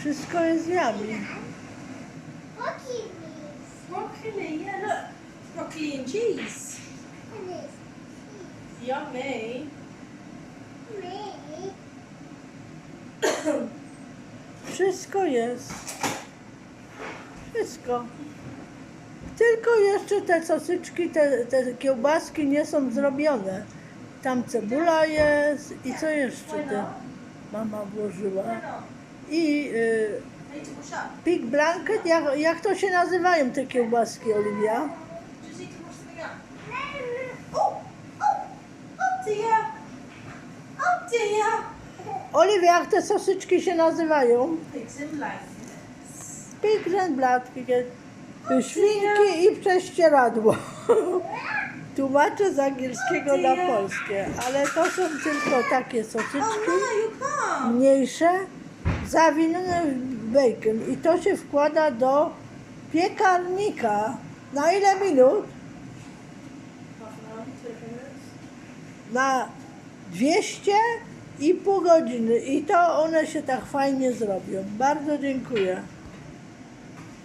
Wszystko jest. Broccoli leaves. Broccoli, and cheese. Yummy. Wszystko jest. Wszystko. Tylko jeszcze te sosyczki, te, te kiełbaski nie są zrobione. Tam cebula jest i co jeszcze te mama włożyła. I y, up. pig blanket, jak, jak to się nazywają te kiełbaski, Oliwia? Oh, oh, oh. Oh. Oliwia, jak te sosyczki się nazywają? Pigs and blanket. Świnki i prześcieradło. Tłumaczę z angielskiego na polskie, ale to są tylko takie Oh sosyczki. no, you can't. mniejsze, zawinione w i to się wkłada do piekarnika. Na ile minut? Na 200 i pół godziny i to one się tak fajnie zrobią. Bardzo dziękuję.